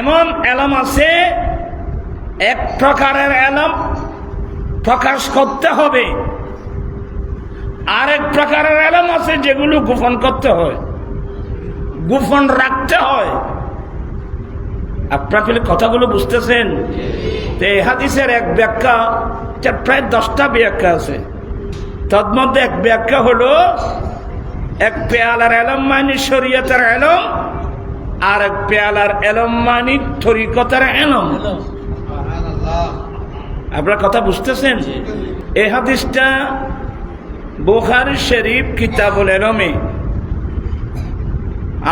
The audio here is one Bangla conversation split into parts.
এমন এলম আছে, এক প্রকারের এলম প্রকাশ করতে হবে। আরেক প্রকারের এলম আছে যেগুলো গোপন করতে হয়, গোপন রাখতে হয়। আপনার কথাগুলো বুঝতেছেন? তো এই হাদিসের এক ব্যাখ্যা প্রায় দশটা ব্যাখ্যা আছে। তন্মধ্যে এক ব্যাখ্যা হলো, এক পেয়ালার এলম মানে শরীয়তের এলম আর এক পেয়ালার এলম মানি থরিকতার এলম। আপনার কথা বুঝতেছেন? এই হাদিসটা বোখারি শরীফ কিতাবুল এলমে।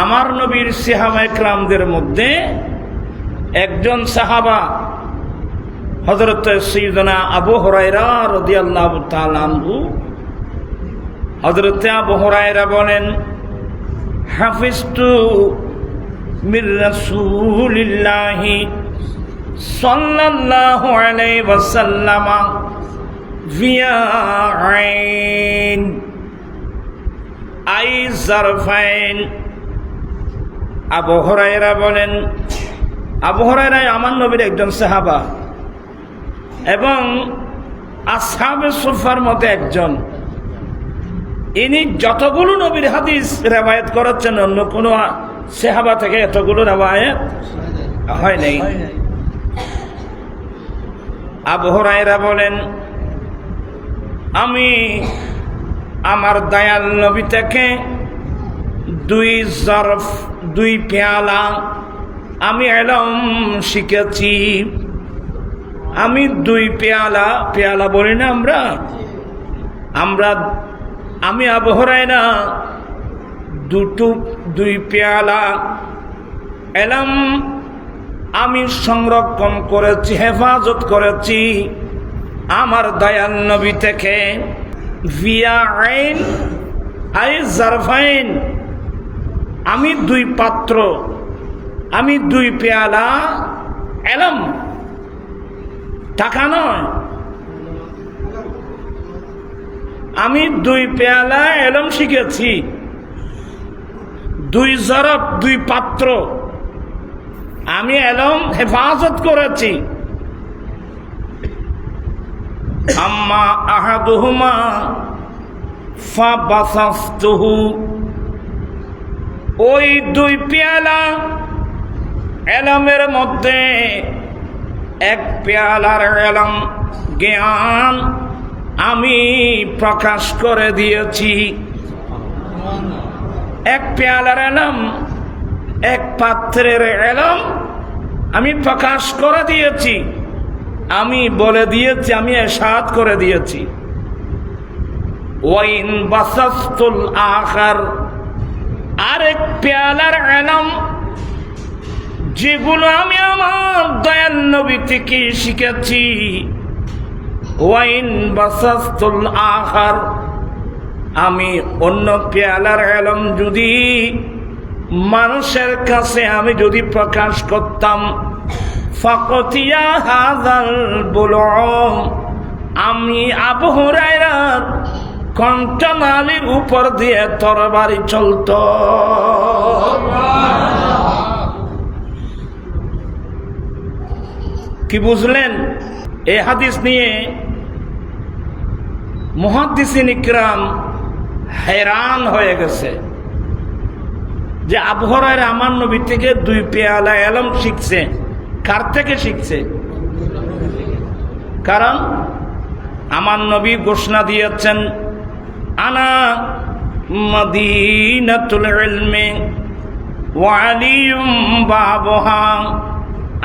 আমার নবীর সিহাবা একরামদের মধ্যে একজন সাহাবা হজরত সৈদনা আবু হরাইরা রদিয়াল্লাহ তালানহু হজরত আবু হরাইরা বলেন মির রাসূলিল্লাহি সাল্লাল্লাহু আলাইহি ওয়াসাল্লাম ভিয়া আইন আই জারফাইন। আবু হরাইরা বলেন, আবু হরাইরাই আমার নবীর একজন সাহাবা এবং আসহাবে সুফার মতে একজন। ইনি যতগুলো নবীর হাদিস রেবায়ত করাচ্ছেন অন্য কোনো সেহাবা থেকে এতগুলো রেবায়ত হয় নাই। আবু হরাইরা বলেন, আমি আমার দয়াল নবী থেকে দুই জরফ, দুই পেয়ালা আমি এলম শিখেছি। আমি দুই পেয়ালা পেয়ালা বলি না আমরা আমরা, আমি আবহরাই না দুটো দুই পেয়ালা এলাম আমি সংরক্ষণ করেছি, হেফাজত করেছি আমার দয়াল নবী থেকে। ভিয়া আইন, আই আমি দুই পাত্র, আমি দুই পেয়ালা এলাম। টাকা নয়। আমি দুই পেয়ালা এলম শিখেছি। দুই জরব, দুই পাত্র। আমি এলম হেফাজত করেছি। আম্মা ওই দুই পেয়ালা এলমের মধ্যে এক পেয়ালার এলম জ্ঞান আমি প্রকাশ করে দিয়েছি। এক পেয়ালার এলম, এক পাত্রের এলাম, আমি প্রকাশ করে দিয়েছি। আমি বলে দিয়েছি, আমি এসাদ করে দিয়েছি। ওয়াইন বাসাস্তুল আখার, আরেক পেয়ালার এলম, যেগুলো আমি আমার দয়াল নবী থেকে শিখেছি। ওয়াইন বাসাস্তুল আখার আমি অন্য পেয়ালার এলম যদি মানুষের কাছে আমি যদি প্রকাশ করতাম, ফকতিয়া হাজাল বল আমি আবহরাইরার কণ্ঠনালীর উপর দিয়ে তরবারি চলত। কি বুঝলেন? এ হাদিস নিয়ে মহাদিসিন ইকরাম হেরান হয়ে গেছে। যে আবহরার আমার নবী থেকে দুই পেয়ালা এলম শিখছে। কার থেকে শিখছে? কারণ আমার নবী ঘোষণা দিয়েছেন, আনা মদিনাতুল বাবহা।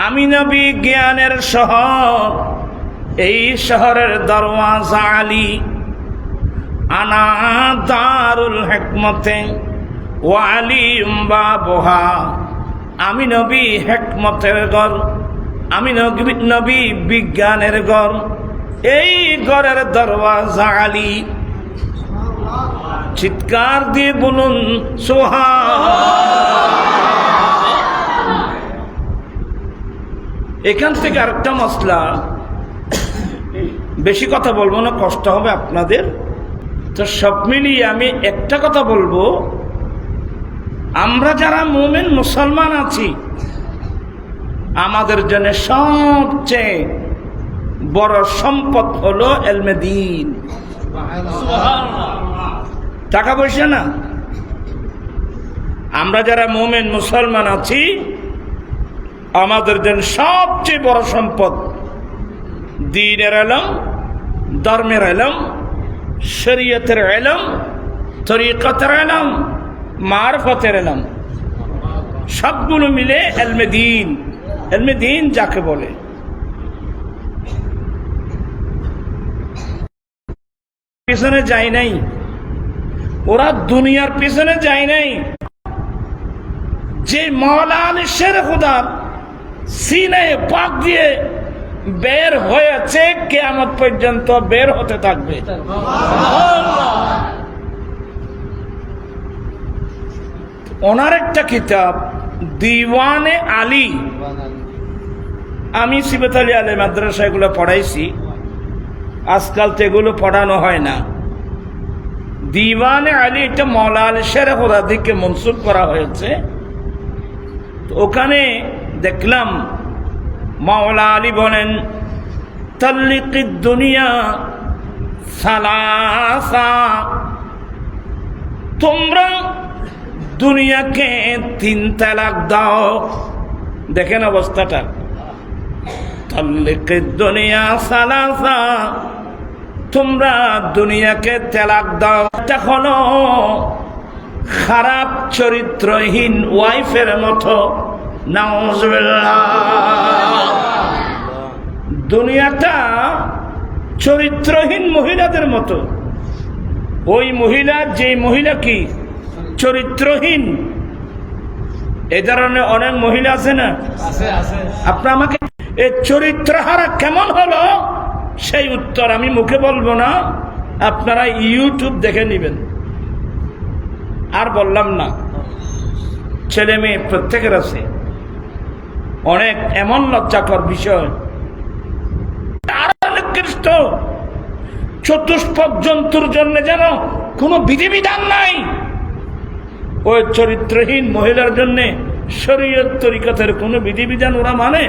আমি নবী জ্ঞানের শহর, এই শহরের দরওয়াজা আলী আনা হেকমতে ওয়ালিউম বাবহা। আমি নবী হেকমতের ঘর, আমি নবী বিজ্ঞানের ঘর। এই ঘরের দরওয়াজা আলী। চিৎকার দিয়ে বলুন সোহা এখান থেকে আরেকটা মশলা বেশি কথা বলব না, কষ্ট হবে আপনাদের। তো সব মিলিয়ে আমি একটা কথা বলব আমরা যারা মোমেন মুসলমান আছি আমাদের জন্য সবচেয়ে বড় সম্পদ হলো এলমেদিন টাকা পয়সা না? আমরা যারা মোমেন মুসলমান আছি আমাদের জন্য সবচেয়ে বড় সম্পদ দিনের এলম ধর্মের এলম শরীয়তের এলম, তরিকতের এলম, মারফতের এলম। সবগুলো মিলে এলমে দিন। এলমে দিন যাকে বলে। পিছনে যায় নাই। ওরা দুনিয়ার পিছনে যায় নাই। যে মৌলান শের খুদার সিনে পাক দিয়ে বের হয়েছে কেয়ামত পর্যন্ত বের হতে থাকবে। ওনার একটা কিতাব, দিওয়ানে আলী। আমি সিবত আলী আলী মাদ্রাসা এগুলো পড়াইছি। আজকাল তো এগুলো পড়ানো হয় না। দিওয়ানে আলী এটা মৌলা আলী শের দিকে মনসুব করা হয়েছে। ওখানে দেখলাম মাওলা আলী বলেন, তল্লিকি দুনিয়া সালাসা। তোমরা দুনিয়াকে তিন তালাক দাও। দেখেন অবস্থাটা। তল্লিকি দুনিয়া সালাসা। তোমরা দুনিয়াকে তেলাক দাও। এটা হলো খারাপ চরিত্রহীন ওয়াইফের মতো। দুনিয়াটা চরিত্রহীন মহিলাদের মতো। ওই মহিলা যে মহিলা কি? চরিত্রহীন। এ ধরনের অনেক মহিলা আছে না? আপনার আমাকে এ চরিত্রহারা কেমন হলো? সেই উত্তর আমি মুখে বলব না। আপনারা ইউটিউব দেখে নেবেন। আর বললাম না। ছেলে মেয়ে প্রত্যেকের আছে। অনেক এমন লজ্জাকর বিষয়। নিকৃষ্ট চতুষ্পদ জন্তুর জন্য যেন কোনো বিধিবিধান নাই। ওই চরিত্রহীন মহিলার জন্য শরীয়ত তরিকতের কোনো বিধিবিধান ওরা মানে?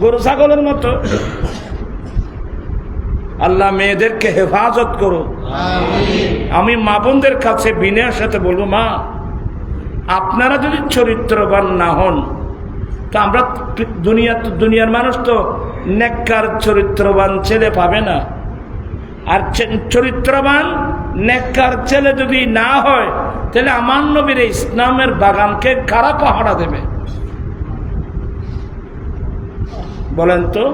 গরু, ছাগলের মতো। আল্লাহ মেয়েদেরকে হেফাজত করো আমি মা বোনদের কাছে বিনয়ের সাথে বলব, মা, আপনারা যদি চরিত্রবান না হন তা আমরা দুনিয়া দুনিয়ার মানুষ তো নেককার, চরিত্রবান ছেলে পাবে না। আর চরিত্রবান, নেককার ছেলে যদি না হয়, তাহলে আমার নবীর ইসলামের বাগানকে কারা পাহারা দেবে? বলেন তো,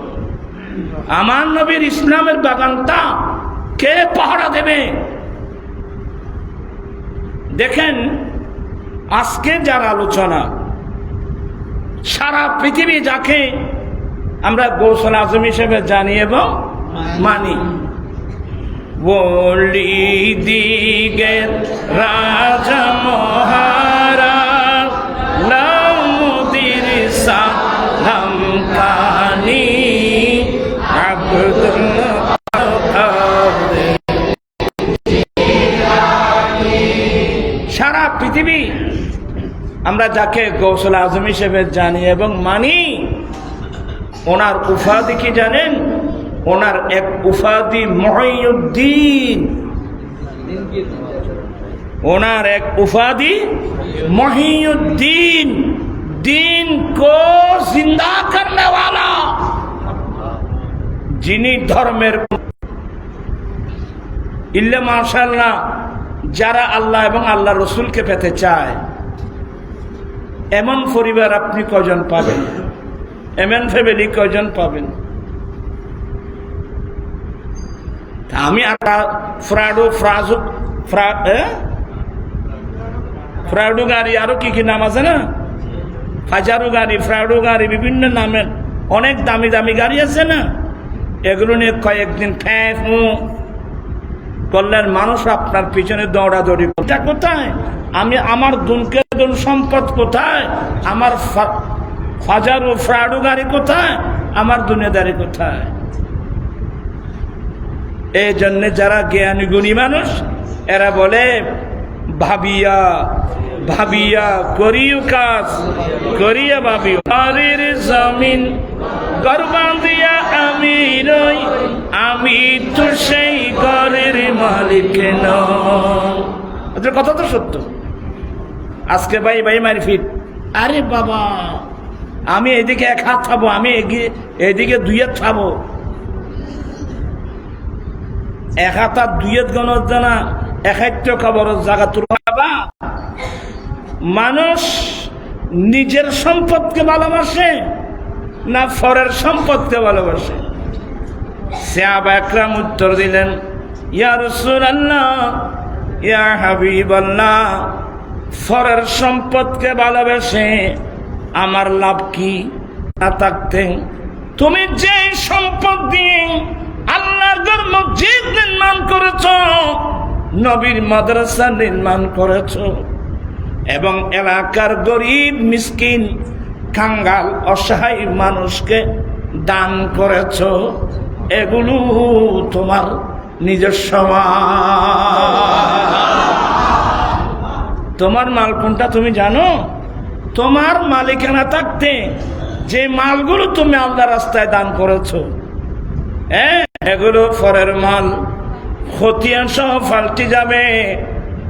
আমার নবীর ইসলামের বাগানটা কে পাহারা দেবে? দেখেন, আজকে যার আলোচনা সারা পৃথিবী যাকে আমরা গৌসল আজম হিসেবে জানি এবং মানি। বলি দিগের রাজা মহারাজ লামুদির সালাম কানি সারা পৃথিবী আমরা যাকে গৌসল আজম হিসেবে জানি এবং মানি, ওনার উপাধি কি জানেন? ওনার এক উপাধি মহিউদ্দিন। ওনার এক উপাধি মহিউদ্দিন। দিন কো জিন্দা করনে যিনি ধর্মের ইল্লে মাশাল্লাহ যারা আল্লাহ এবং আল্লাহ রসুলকে পেতে চায়। এমন পরিবার আপনি কজন পাবেন? এমন ফ্যামিলি কজন পাবেন? আমি ফ্রাডু, ফ্রাজু? ফ্রাডু গাড়ি, আরও কি কি নাম আছে না? হাজারো গাড়ি, ফ্রাডু গাড়ি, বিভিন্ন নামের অনেক দামি দামি গাড়ি আছে না? এগুলো নিয়ে কয়েকদিন ফ্যাঁ করলেন, মানুষ আপনার পিছনে দৌড়াদৌড়ি এটা কোথায়? আমি আমার দুনকে দুন সম্পদ কোথায়? আমার ফাজার ও ফ্রাডু গাড়ি কোথায়? আমার দুনিয়াদারি কোথায়? এই জন্যে যারা জ্ঞানী গুণী মানুষ, এরা বলে, ভাবিয়া ভাবিয়া করিও কাজ, করিয়া ভাবিও। বাড়ির জমিন গর্বা দিয়া আমি রই আমি তো সেই ঘরের মালিক নই। কথা তো সত্য। আজকে ভাই ভাই মারফিট আরে বাবা, আমি এদিকে এক হাত খাব আমি এদিকে দুই হাত খাব এক হাত আর দুই হাত গণত জানা, এক হাত খাবার জায়গা তোর বাবা। মানুষ নিজের সম্পদকে ভালোবাসে না ফরের সম্পদকে ভালোবাসে? সাহাব একরাম উত্তর দিলেন, ইয়া রাসূলুল্লাহ, ইয়া হাবিবাল্লাহ, ফরের সম্পদকে ভালোবেসে আমার লাভ কি? না থাকতে তুমি যে সম্পদ দিয়ে আল্লাহর ঘর মসজিদ নির্মাণ করেছ, নবীর মাদ্রাসা নির্মাণ করেছ এবং এলাকার গরিব, মিসকিন কাঙ্গাল অসহায় মানুষকে দান করেছ, এগুলো তোমার নিজস্ব তোমার মাল কোনটা তুমি জানো? তোমার মালিকানা থাকতে যে মালগুলো তুমি আল্লাহ রাস্তায় দান করেছ। হ্যাঁ এগুলো ফরের মাল। খতিয়ান সহ ফাল্টি যাবে।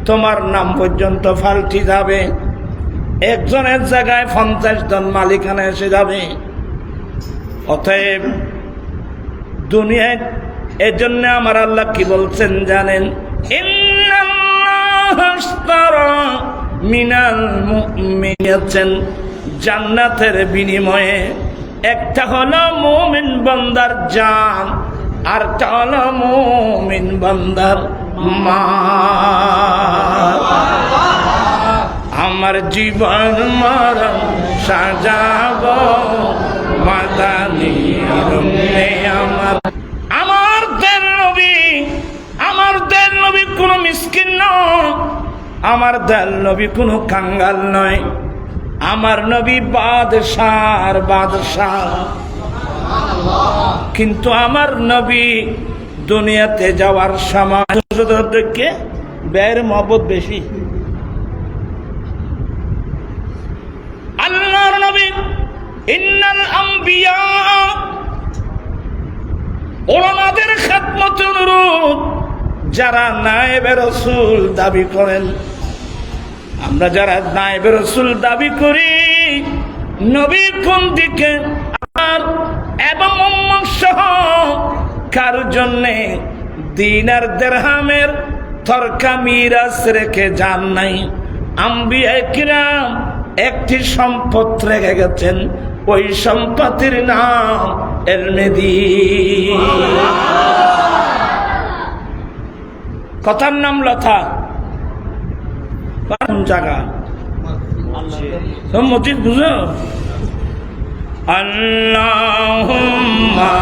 তোমার নাম পর্যন্ত ফাল্টি যাবে। একজনের জায়গায় পঞ্চাশ জন মালিকানা এসে যাবে। অতএব দুনিয়ায় এজন্য আমার আল্লাহ কি বলছেন জানেন? মিনাল মুমিনিয়াতিন জান্নাতের বিনিময়ে একটা হলো মুমিন বান্দার জান আরটা হলো মুমিন বান্দার মাল আমার জীবন মরণ সাজাব মাদানি আমার। আমার দেন নবী, আমার দেন নবী কোনো মিসকিন নয়, আমার দেন নবী কোনো কাঙ্গাল নয়। আমার নবী বাদশার বাদশাহ। কিন্তু আমার নবী দুনিয়াতে যাওয়ার সময় ব্যয়ের মহব্বত বেশি। আল্লাহর ইন্নাল আম্বিয়া, ওলামাদের খাতমত অনুরোধ যারা দাবি করেন। আমরা যারা নায়েবে দাবি করি, নবী কোন দিকে আর এবং সহ কার জন্যে দিন আর দেড়হামের তরকা মিরাজ রেখে যান নাই। আম্বিয়া কিরাম একটি সম্পদ রেখে গেছেন। ওই সম্পত্তির নাম এলমেদি। কথার নাম কোন জায়গা? তো বুঝো? আল্লাহুম্মা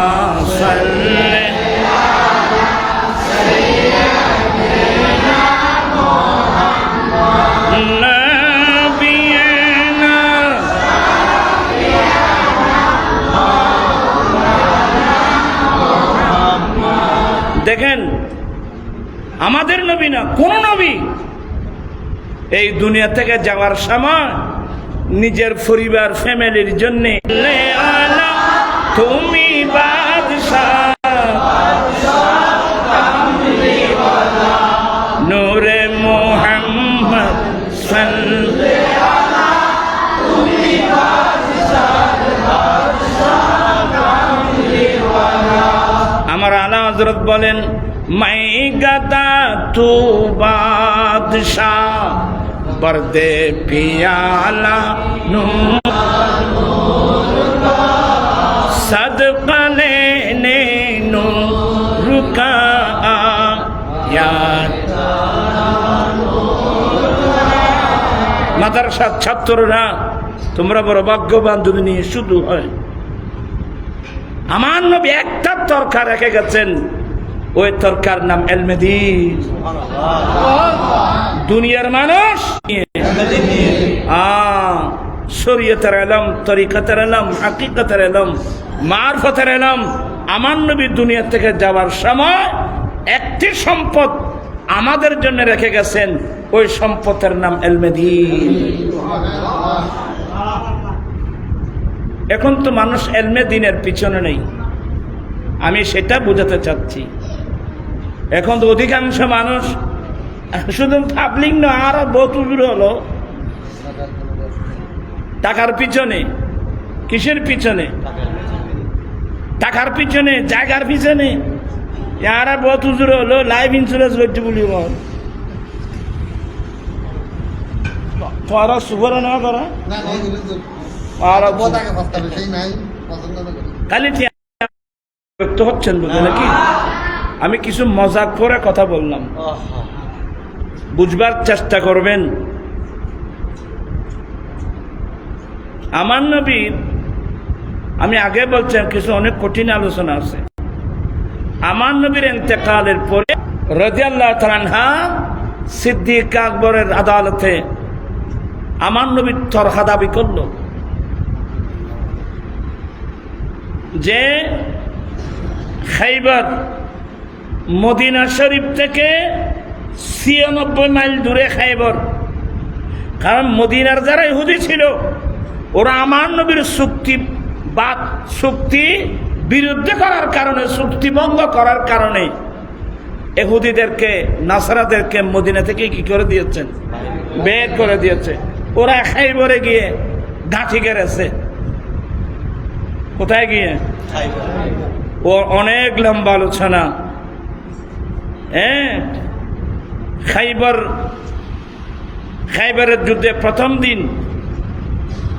আমাদের নবী না, কোন নবী? এই দুনিয়া থেকে যাওয়ার সময় নিজের পরিবার, ফ্যামিলির জন্যে তুমি হজরত বলেন মাই গাদা তু বাদশাহ বরদে পিয়ালা নু সদকা লেনে নু রুকা ইয়ার মাদ্রাসার ছাত্ররা, তোমরা বড় ভাগ্যবান যদি নিয়ে শুধু হয়। আমার নবী একটা তরকা রেখে গেছেন। ওই তরকার নাম এলমেদি। দুনিয়ার মানুষ। শরীয়তের এলম, তরিকতের এলম, হাকিকতের এলম, মারফতের এলম। আমার নবী দুনিয়া থেকে যাওয়ার সময় একটি সম্পদ আমাদের জন্য রেখে গেছেন। ওই সম্পদের নাম এলমেদিন এখন তো মানুষ এলমে দিনের পিছনে নেই। আমি সেটা বোঝাতে চাচ্ছি। এখন তো অধিকাংশ মানুষ, শুধু পাবলিক না আরও উজুর হলো। টাকার পিছনে, কিসের পিছনে? টাকার পিছনে, জায়গার পিছনে। ইয়ারা বহুত উজুর হলো লাইফ ইন্স্যুরেন্স করতে বলি তোরা সুবর না করা? আর বোতাকে কথা বেশি নাই পছন্দ খালি ব্যক্ত হচ্ছেন বুঝে নাকি? আমি কিছু মজাক করে কথা বললাম। বুঝবার চেষ্টা করবেন। আমার নবীর আমি আগে বলছেন কিছু অনেক কঠিন আলোচনা আছে। আমার নবীর এতেকালের পরে রাজিয়াল্লাহ তালানহা সিদ্দিক আকবরের আদালতে আমার নবীর তরহা দাবি করল। যে খাইবার মদিনা শরীফ থেকে ছিয়ানব্বই মাইল দূরে খাইবার। কারণ মদিনার যারা ইহুদি ছিল, ওরা আমার নবীর চুক্তি বা চুক্তি বিরুদ্ধে করার কারণে, চুক্তি ভঙ্গ করার কারণে এহুদিদেরকে নাসারাদেরকে মদিনা থেকে কি করে দিয়েছেন? বের করে দিয়েছে। ওরা খাইবরে গিয়ে গাঁঠি গেড়েছে। কোথায় গিয়ে? ও অনেক লম্বা আলোচনা। হ্যাঁ খাইবার, খাইবারের যুদ্ধে প্রথম দিন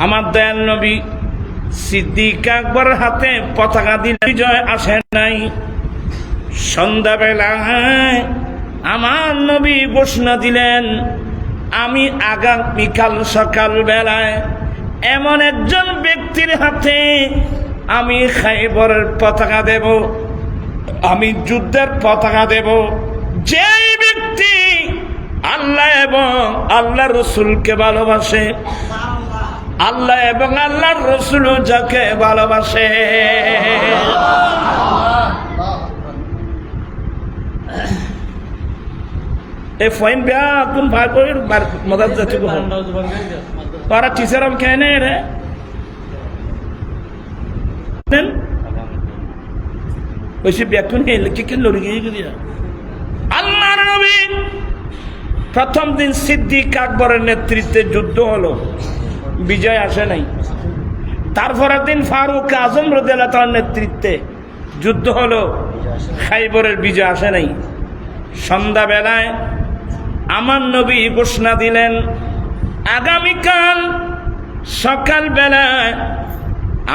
আমার দয়াল নবী সিদ্দিক আকবর হাতে পতাকা দিলে, বিজয় আসে নাই। সন্ধ্যাবেলায় আমার নবী ঘোষণা দিলেন, আমি আগামীকাল সকাল বেলায় এমন একজন ব্যক্তির হাতে আমি খাইবরের পতাকা দেব, আমি যুদ্ধের পতাকা দেব। যেই ব্যক্তি আল্লাহ এবং আল্লাহ রসুলকে ভালোবাসে, আল্লাহ এবং আল্লাহর রসুল যাকে ভালোবাসে। এই ফয়েন বিয়া কোন কই মদার জাতি পারা টিচার আম কেনে রে? দেন ওইসব ব্যাকুন হে লিখে কে লড়ি গিয়ে আল্লাহর নবী প্রথম দিন সিদ্দিক আকবরের নেতৃত্বে যুদ্ধ হলো। বিজয় আসে নাই। তারপরের দিন ফারুক আজম তার নেতৃত্বে যুদ্ধ হলো। খাইবরের বিজয় আসে নাই। সন্ধ্যাবেলায় আমার নবী ঘোষণা দিলেন, আগামীকাল সকাল বেলায়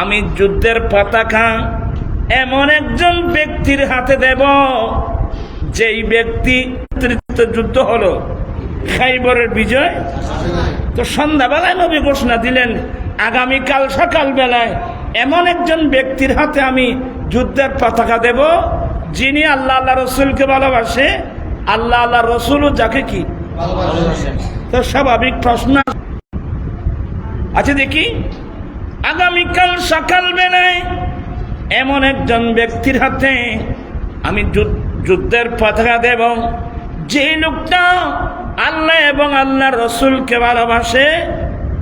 আমি যুদ্ধের পতাকা এমন একজন ব্যক্তির হাতে দেব যেই ব্যক্তি যুদ্ধ হলো। খাইবরের বিজয়? তো সন্ধ্যাবেলায় নবী ঘোষণা দিলেন আগামীকাল সকাল বেলায় এমন একজন ব্যক্তির হাতে আমি যুদ্ধের পতাকা দেব যিনি আল্লাহ আল্লাহ রসুলকে ভালোবাসে। আল্লাহ আল্লাহ রসুলও যাকে কি? তো স্বাভাবিক প্রশ্ন আছে। দেখি। আগামীকাল সকাল বেলায় এমন একজন ব্যক্তির হাতে আমি যুদ্ধ- যুদ্ধের পতাকা দেব। যে লোকটা আল্লাহ এবং আল্লাহর রসুলকে ভালোবাসে,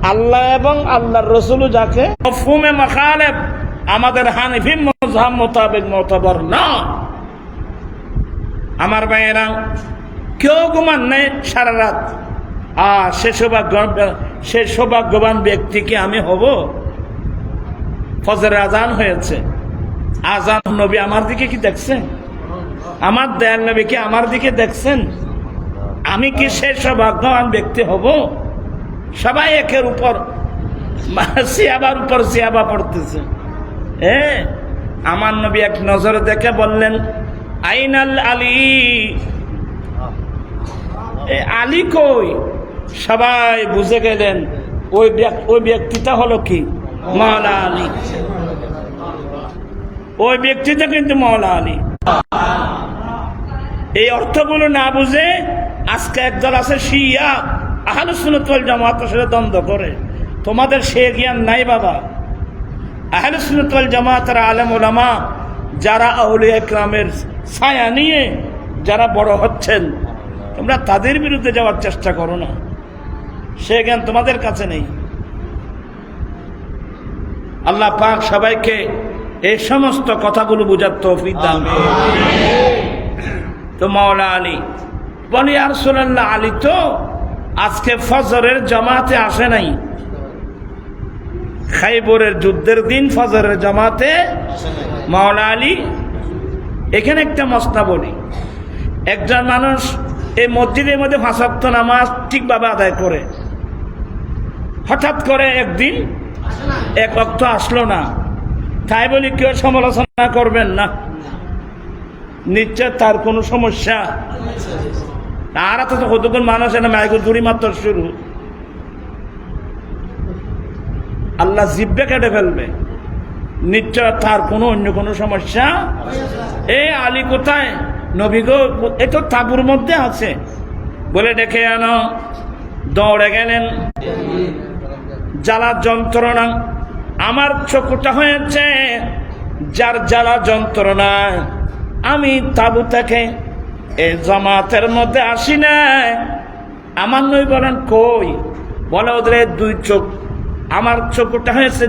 আল্লাহ এবং আল্লাহর রসুল যাকে মফহুমে মখালেব আমাদের হানিফি মজাহ মোতাবেক মতবর না। আমার ভাইয়েরা, কেউ ঘুমান নেই সারা রাত। আর সে সৌভাগ্য, সে সৌভাগ্যবান ব্যক্তিকে আমি হব। ফজরের আজান হয়েছে। আজান নবী আমার দিকে কি দেখছেন? আমার দয়াল নবী কি আমার দিকে দেখছেন? আমি কি সে সৌভাগ্যবান ব্যক্তি হব? সবাই একের উপর সিয়াবার উপর সিয়াবা পড়তেছে। এ, আমার নবী এক নজরে দেখে বললেন, আইনাল আলী। আলী কই? সবাই বুঝে গেলেন, ওই ওই ব্যক্তিটা হলো কি? মাওলা আলী। ওই ব্যক্তিটা কিন্তু মাওলা আলী। এই অর্থগুলো না বুঝে আজকে একদল আছে শিয়া আহলুসুনতল জামাতের সাথে দ্বন্দ্ব করে। তোমাদের সে জ্ঞান নাই বাবা। আহলুসুনতল জামাতের আলেম ওলামা, যারা আউলিয়া ইকরামের ছায়া নিয়ে যারা বড় হচ্ছেন, তোমরা তাদের বিরুদ্ধে যাওয়ার চেষ্টা করো না। সে জ্ঞান তোমাদের কাছে নেই। আল্লাহ পাক সবাইকে এই সমস্ত কথাগুলো বুঝার তৌফিক দান তো মাওলা আলী, বলি, আর সোনাল্লাহ আলী তো আজকে ফজরের জমাতে আসে নাই। খাইবরের যুদ্ধের দিন ফজরের জমাতে মাওলা আলী, এখানে একটা মশলা বলি। একজন মানুষ এই মসজিদের মধ্যে ফাঁসাত্ত নামাজ ঠিকভাবে আদায় করে। হঠাৎ করে একদিন এক অক্ত আসলো না। তাই বলি, কেউ সমালোচনা করবেন না। নিশ্চয় তার কোনো সমস্যা। আর তো কতক্ষণ মানুষ এনে মাইকুল দূরি মাত্র শুরু। আল্লাহ জিব্বে কেটে ফেলবে। নিশ্চয় তার কোনো অন্য কোনো সমস্যা। এই আলী কোথায়? নবী গো, এ তো তাবুর মধ্যে আছে। বলে ডেকে আনো। দৌড়ে গেলেন। জ্বালা যন্ত্রণা আমার চোখটা হয়েছে যার জ্বালা যন্ত্রণা আমি তাবু থেকে এই জামাতের মধ্যে আসি না। আমার নই বলেন কই? বলে ওদের দুই চোখ আমার চোখটা হয়েছে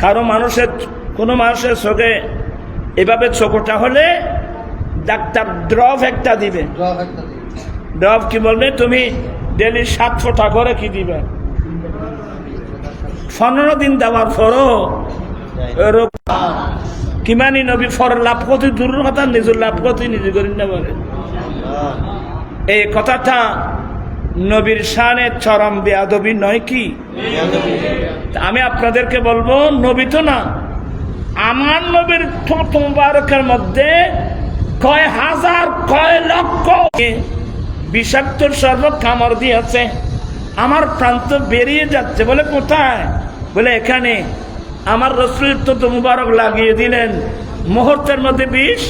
কারও মানুষের কোনো মানুষের চোখে এভাবে চোখটা হলে ডাক্তার ড্রপ একটা দিবে। ড্রপ। কি বলবে? তুমি ডেলি সাত ফোঁটা করে কি দিবে? পনেরো দিন দেওয়ার পরও কিমানি নবী ফর লাভ কতি দূর কথা নিজের লাভ কতি নিজে করি না এই কথাটা নবীর শানে চরম বেয়াদবি নয় কি? আমি আপনাদেরকে বলব নবী তো না আমার নবীর ঠোঁট মুবারকের মধ্যে কয় হাজার কয় লক্ষ বিষাক্ত সর্ব কামড় দিয়েছে। আমার প্রান্ত বেরিয়ে যাচ্ছে বলে কোথায়? বলে এখানে। আমার রসুল তো মুবারক লাগিয়ে দিলেন। মুহূর্তের মধ্যে বিষ?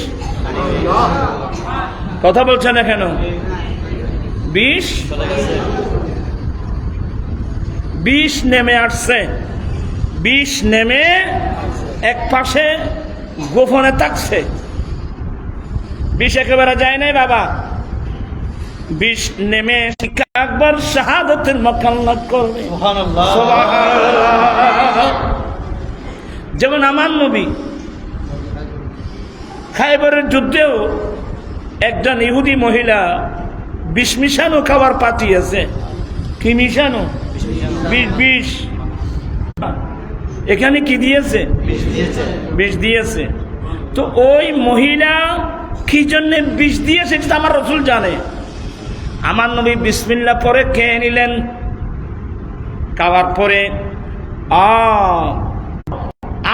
কথা বলছেন কেন? বিষ? বিষ নেমে আসছে। বিষ নেমে এক পাশে গোপনে থাকছে। বিষ একেবারে যায় নাই বাবা। বিষ নেমে একবার শাহাদতের মকাল্লাত করবে। যেমন আমার নবী খাইবারের যুদ্ধেও একজন ইহুদি মহিলা বিষ মিশানো খাবার পাতি আছে কি মিশানো? বিষ বিষ। এখানে কি দিয়েছে? বিষ দিয়েছে। তো ওই মহিলা কি জন্য বিষ দিয়েছে তো আমার রসুল জানে। আমার নবী বিসমিল্লা পরে খেয়ে নিলেন। খাওয়ার পরে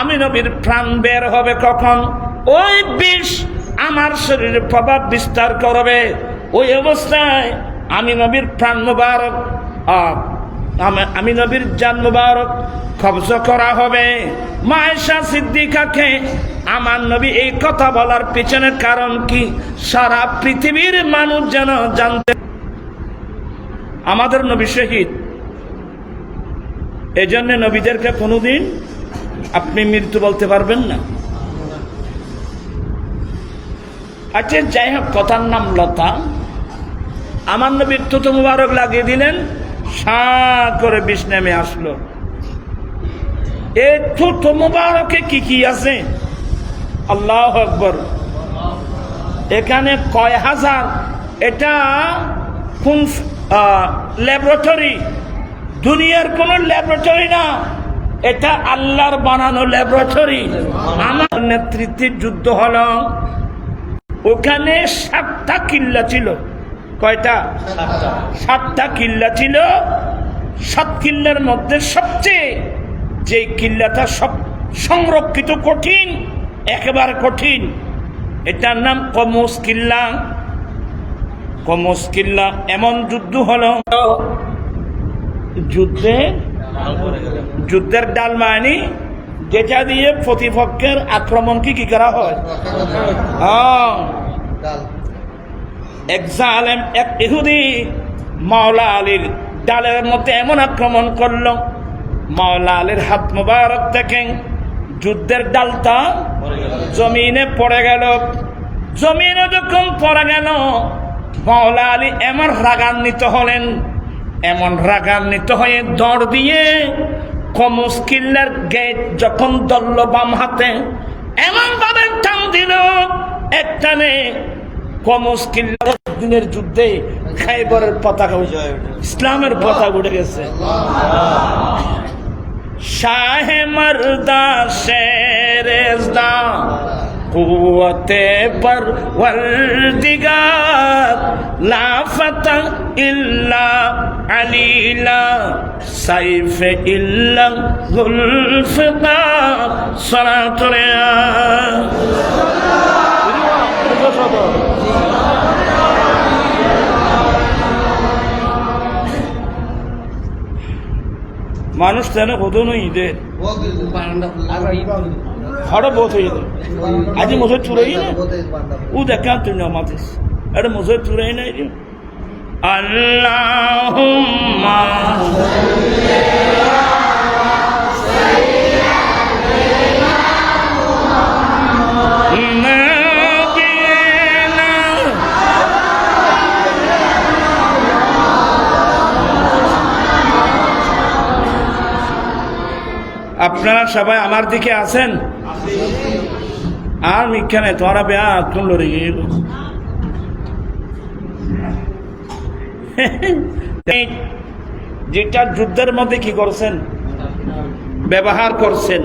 আমি নবীর প্রাণ বের হবে কখন? ওই বিষ আমার শরীরে প্রভাব বিস্তার করবে। ওই অবস্থায় আমি নবীর প্রাণ মুবারক আমি- নবীর জান মুবারক কবজ করা হবে। মায়েশা সিদ্দিকাকে আমার নবী এই কথা বলার পিছনের কারণ কি? সারা পৃথিবীর মানুষ যেন জানতে আমাদের নবী শহীদ। এই জন্য নবীদেরকে কোনোদিন আপনি মৃত্যু বলতে পারবেন না। আচ্ছা যাই হোক, কথার নাম লতা। আমার নবীর তুতো মুবারক লাগিয়ে দিলেন, সা করে বিষ নেমে আসলো। এই তুতো মুবারকে কি কি আছে? আল্লাহ আকবর। এখানে কয় হাজার? এটা কোন ল্যাবরেটরি দুনিয়ার কোন ল্যাবরেটরি না। এটা আল্লাহর বানানো ল্যাবরেটরি আমার নেতৃত্বে যুদ্ধ হল। ওখানে সাতটা কিল্লা ছিল। কয়টা? সাতটা। কিল্লা ছিল। সাত কিল্লার মধ্যে সবচেয়ে যে কিল্লাটা সব সংরক্ষিত কঠিন, একেবারে কঠিন, এটার নাম কমস কিল্লা। কমস কিল্লা এমন যুদ্ধ হলো, যুদ্ধে যুদ্ধের ডাল মানি, যেটা দিয়ে প্রতিপক্ষের আক্রমণকে কি কি করা হয়? হ্যাঁ। এক জালেম এক ইহুদি মাওলা আলীর ডালের মধ্যে এমন আক্রমণ করল, মাওলা আলীর হাত মুবারক দেখেন, যুদ্ধের ডালটা জমিনে পড়ে গেল, জমিনে যখন পড়ে গেল মাওলা আলী এমন রাগান্বিত হলেন, এমন রাগান্বিত হয়ে দৌড় দিয়ে কমুস কিল্লার গেট যখন দল্ল বাম হাতে এমন ভাবে টান দিল এক টানে কমুস কিল্লার দিনের যুদ্ধে খাইবরের পতাকা ইসলামের পতাকা উঠে গেছে। শাহ মর্দা শেরেজদা قوتِ پر وردگار لا فتح الا علیلا سیف الا ذلفقار صلاة ریا মানুষ যেন কখনোই ঈদের হঠাৎ বহুত হয়ে যেত আজি মুসে চুরাই না ও দেখা তুই নমাতিস এটা মুসে চুরাই নাই রে আল্লাহুম্মা আপনারা সবাই আমার দিকে আছেন আর মিখানে তোরা বেয়া লড়ে গেল যেটা যুদ্ধের মধ্যে কি করছেন? ব্যবহার করছেন।